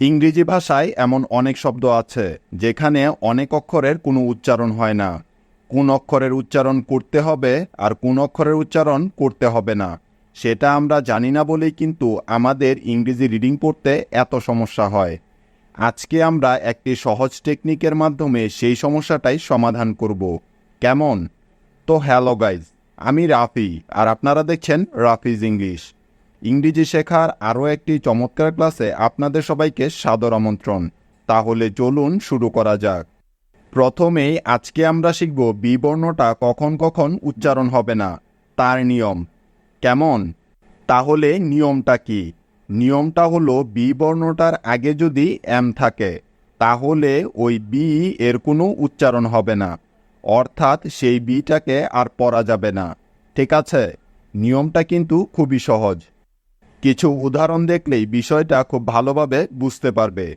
ইংরেজি ভাষায় এমন অনেক শব্দ আছে, যেখানে অনেক অক্ষরের কোনো উচ্চারণ হয় না। কোন অক্ষরের উচ্চারণ করতে হবে আর কোন অক্ষরের উচ্চারণ করতে হবে না। সেটা আমরা জানি না বলেই কিন্তু আমাদের ইংরেজি রিডিং পড়তে এত সমস্যা হয়। আজকে আমরা একটি সহজ টেকনিকের মাধ্যমে সেই সমস্যাটাই সমাধান করব। কেমন? তো হ্যালো গাইজ, আমি রাফি, আর আপনারা দেখছেন রাফিজ ইংলিশ। ইংরেজি শেখার আরও একটি চমৎকার ক্লাসে আপনাদের সবাইকে সাদর আমন্ত্রণ। তাহলে চলুন শুরু করা যাক। প্রথমেই আজকে আমরা শিখব বি বর্ণটা কখন কখন উচ্চারণ হবে না, তার নিয়ম। কেমন? তাহলে নিয়মটা কি? নিয়মটা হলো বি বর্ণটার আগে যদি এম থাকে, তাহলে ওই বি এর কোনো উচ্চারণ হবে না। অর্থাৎ সেই বিটাকে আর পড়া যাবে না। ঠিক আছে? নিয়মটা কিন্তু খুবই সহজ। কিছু উদাহরণ দেখলেই বিষয়টা খুব ভালোভাবে বুঝতে পারবে।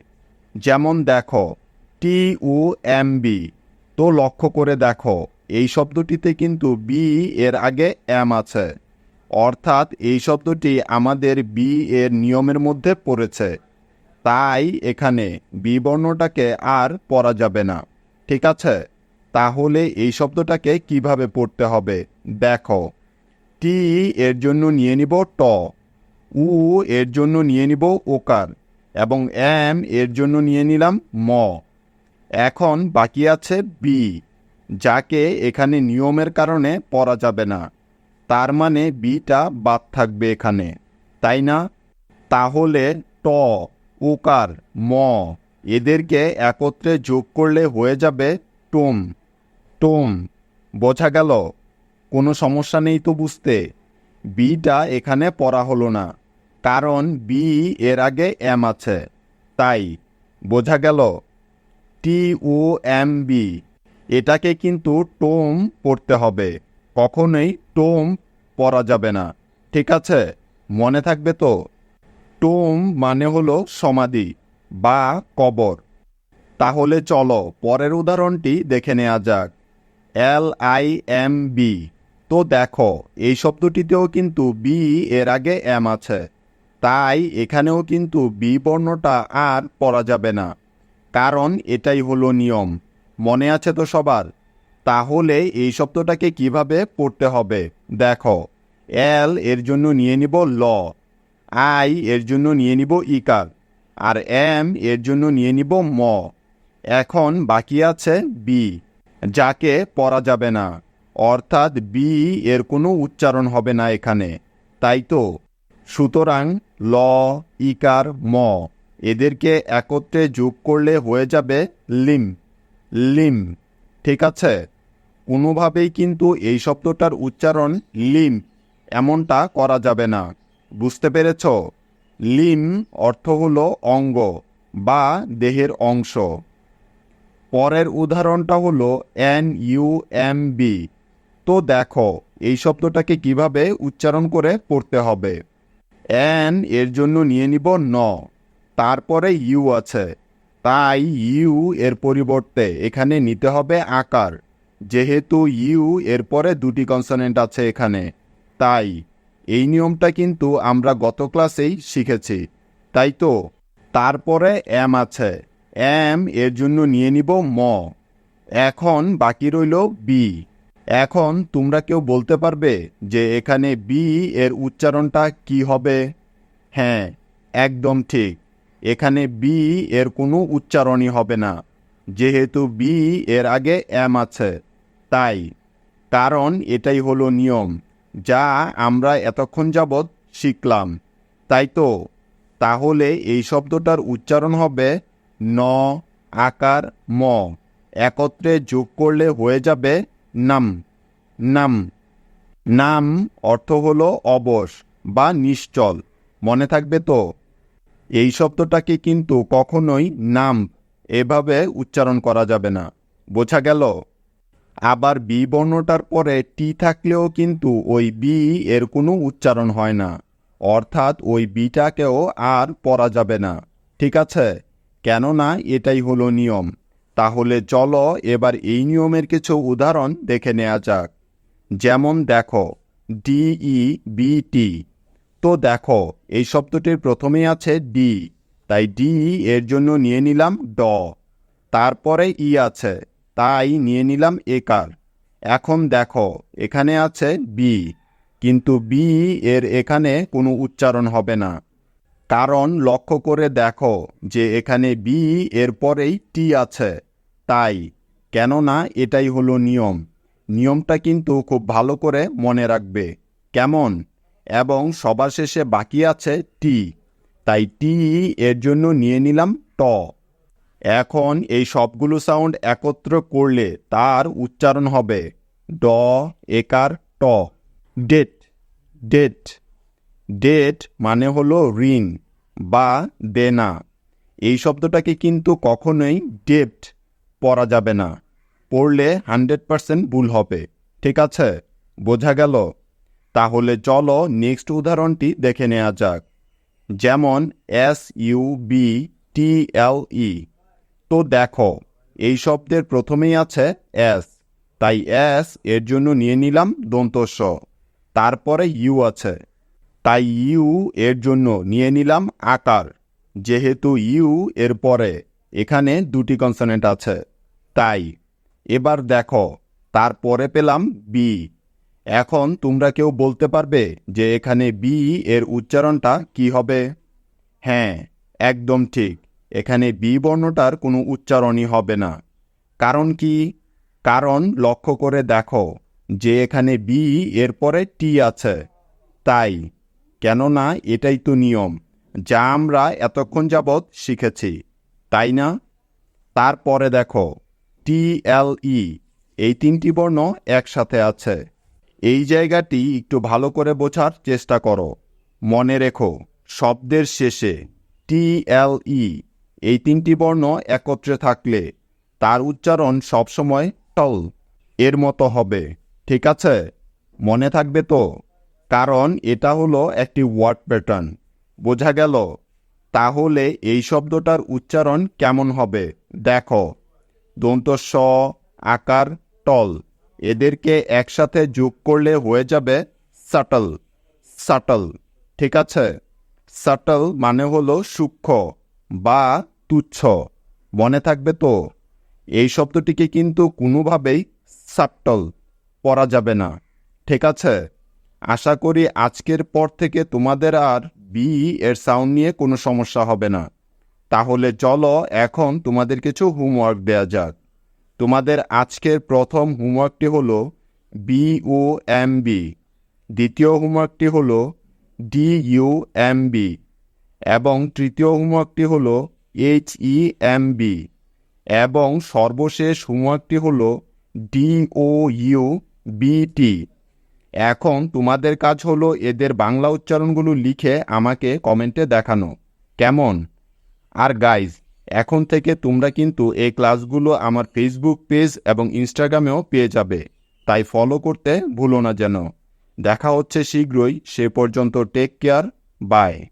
যেমন দেখো, টি উ এম বি। তো লক্ষ্য করে দেখো, এই শব্দটিতে কিন্তু বি এর আগে এম আছে। অর্থাৎ এই শব্দটি আমাদের বি এর নিয়মের মধ্যে পড়েছে। তাই এখানে বি বর্ণটাকে আর পড়া যাবে না। ঠিক আছে? তাহলে এই শব্দটাকে কীভাবে পড়তে হবে? দেখো, টি এর জন্য নিয়ে নিব ট। উ এর জন্য নিয়ে নিব ওকার, এবং এম এর জন্য নিয়ে নিলাম ম। এখন বাকি আছে বি, যাকে এখানে নিয়মের কারণে পড়া যাবে না। তার মানে বিটা বাদ থাকবে এখানে, তাই না? তাহলে ট, ওকার, ম, এদেরকে একত্রে যোগ করলে হয়ে যাবে টোম। টোম, বোঝা গেল? কোনো সমস্যা নেই তো বুঝতে। বিটা এখানে পড়া হলো না। কারণ বি এর আগে এম আছে। তাই বোঝা গেল টি ও এম বি এটাকে কিন্তু টোম পড়তে হবে। কখনোই টোম পড়া যাবে না। ঠিক আছে? মনে থাকবে তো? টোম মানে হলো সমাধি বা কবর। তাহলে চলো পরের উদাহরণটি দেখে নেওয়া যাক। এল আই এম বি তো দেখো, এই শব্দটিতেও কিন্তু বি এর আগে এম আছে। তাই এখানেও কিন্তু বি বর্ণটা আর পড়া যাবে না। কারণ এটাই হলো নিয়ম। মনে আছে তো সবার? তাহলে এই শব্দটাকে কীভাবে পড়তে হবে? দেখো, এল এর জন্য নিয়ে নিব ল, আই এর জন্য নিয়ে নিব ইকার, আর এম এর জন্য নিয়ে নিব ম। এখন বাকি আছে বি, যাকে পড়া যাবে না। অর্থাৎ বি এর কোনো উচ্চারণ হবে না এখানে। তাই তো? সুতরাং ল, ইকার, ম, এদেরকে একত্রে যোগ করলে হয়ে যাবে লিম লিম ঠিক আছে? কোনোভাবেই কিন্তু এই শব্দটার উচ্চারণ লিম এমনটা করা যাবে না। বুঝতে পেরেছ? লিম অর্থ হল অঙ্গ বা দেহের অংশ। পরের উদাহরণটা হলো এন ইউ এম বি। তো দেখো, এই শব্দটাকে কীভাবে উচ্চারণ করে পড়তে হবে। এন এর জন্য নিয়ে নিব ন। তারপরে ইউ আছে। তাই ইউ এর পরিবর্তে এখানে নিতে হবে আকার। যেহেতু ইউ এর পরে দুটি কনসোনেন্ট আছে এখানে। তাই এই নিয়মটা কিন্তু আমরা গত ক্লাসেই শিখেছি। তাই তো? তারপরে এম আছে। এম এর জন্য নিয়ে নিব ম। এখন বাকি রইল বি। এখন তোমরা কেউ বলতে পারবে যে এখানে বি এর উচ্চারণটা কি হবে? হ্যাঁ একদম ঠিক। এখানে বি এর কোনো উচ্চারণই হবে না। যেহেতু বি এর আগে এম আছে, তাই। কারণ এটাই হলো নিয়ম, যা আমরা এতক্ষণ যাবৎ শিখলাম। তাই তো? তাহলে এই শব্দটার উচ্চারণ হবে ন, আকার, ম। একত্রে যোগ করলে হয়ে যাবে নাম। নাম। নাম অর্থ হল অবশ বা নিশ্চল। মনে থাকবে তো? এই শব্দটাকে কিন্তু কখনোই নাম এভাবে উচ্চারণ করা যাবে না। বোঝা গেল? আবার বি বর্ণটার পরে টি থাকলেও কিন্তু ওই বি এর কোনো উচ্চারণ হয় না। অর্থাৎ ওই বিটাকেও আর পড়া যাবে না। ঠিক আছে? কেননা এটাই হলো নিয়ম। তাহলে চলো এবার এই নিয়মের কিছু উদাহরণ দেখে নেওয়া যাক। যেমন দেখো ডিই বিটি তো দেখো, এই শব্দটির প্রথমেই আছে ডি তাই ডি এর জন্য নিয়ে নিলাম ড। তারপরে ই আছে, তাই নিয়ে নিলাম একার। এখন দেখো, এখানে আছে বি কিন্তু বি এর এখানে কোনো উচ্চারণ হবে না। কারণ লক্ষ্য করে দেখো যে এখানে বি এর পরেই টি আছে। তাই, কেননা এটাই হলো নিয়ম। নিয়মটা কিন্তু খুব ভালো করে মনে রাখবে। কেমন? এবং সবার শেষে বাকি আছে টি তাই টি এর জন্য নিয়ে নিলাম ট। এখন এই সবগুলো সাউন্ড একত্র করলে তার উচ্চারণ হবে ড, একার ট। ডেট ডেট ডেট মানে হলো ঋণ বা দেনা এই শব্দটাকে কিন্তু কখনোই ডেপ্ট পড়া যাবে না। পড়লে হান্ড্রেড পারসেন্ট ভুল হবে। ঠিক আছে, বোঝা গেল? তাহলে চলো নেক্সট উদাহরণটি দেখে নেওয়া যাক। যেমন S U B T L E. তো দেখো, এই শব্দের প্রথমেই আছে এস। তাই এস এর জন্য নিয়ে নিলাম দন্তস্ব। তারপরে ইউ আছে। তাই ইউ এর জন্য নিয়ে নিলাম আকার, যেহেতু ইউ এর পরে এখানে দুটি কনসোনেন্ট আছে। তাই, এবার দেখো, তারপরে পেলাম বি এখন তোমরা কেউ বলতে পারবে যে এখানে বি এর উচ্চারণটা কি হবে? হ্যাঁ একদম ঠিক। এখানে বি বর্ণটার কোনো উচ্চারণই হবে না। কারণ কি? কারণ লক্ষ্য করে দেখো যে এখানে বি এর পরে টি আছে। তাই কেননা এটাই তো নিয়ম, যা আমরা এতক্ষণ যাবৎ শিখেছি, তাই না? তারপরে দেখো, টি এল ই, এই তিনটি বর্ণ একসাথে আছে। এই জায়গাটি একটু ভালো করে বোঝার চেষ্টা করো। মনে রেখো, শব্দের শেষে টি এল ই, এই তিনটি বর্ণ একত্রে থাকলে তার উচ্চারণ সবসময় টল, এর মতো হবে, ঠিক আছে? মনে থাকবে তো? কারণ এটা হলো একটি ওয়ার্ড প্যাটার্ন। বোঝা গেল? তাহলে এই শব্দটার উচ্চারণ কেমন হবে? দেখো। দন্ত স, আকার, টল। এদেরকে একসাথে যোগ করলে হয়ে যাবে সাটল। সাটল। ঠিক আছে? সাটল মানে হলো সূক্ষ্ম বা তুচ্ছ। মনে থাকবে তো? এই শব্দটিকে কিন্তু কোনোভাবেই সাটল পড়া যাবে না। ঠিক আছে? আশা করি আজকের পর থেকে তোমাদের আর বি এর সাউন্ড নিয়ে কোনো সমস্যা হবে না। তাহলে চলো এখন তোমাদের কিছু হোমওয়ার্ক দেয়া যাক। তোমাদের আজকের প্রথম হোমওয়ার্কটি হলো বি ও এম বি দ্বিতীয় হোমওয়ার্কটি হলো ডি ইউ এম বি এবং তৃতীয় হোমওয়ার্কটি হলো এইচ ই এম বি এবং সর্বশেষ হোমওয়ার্কটি হলো ডি ও ইউ বিটি এখন তোমাদের কাজ হলো এদের বাংলা উচ্চারণগুলো লিখে আমাকে কমেন্টে দেখানো। কেমন? আর গাইজ এখন থেকে তোমরা কিন্তু এই ক্লাসগুলো আমার ফেসবুক পেজ এবং ইনস্টাগ্রামেও পেয়ে যাবে। তাই ফলো করতে ভুলো না যেন। দেখা হচ্ছে শীঘ্রই। সে পর্যন্ত টেক কেয়ার বাই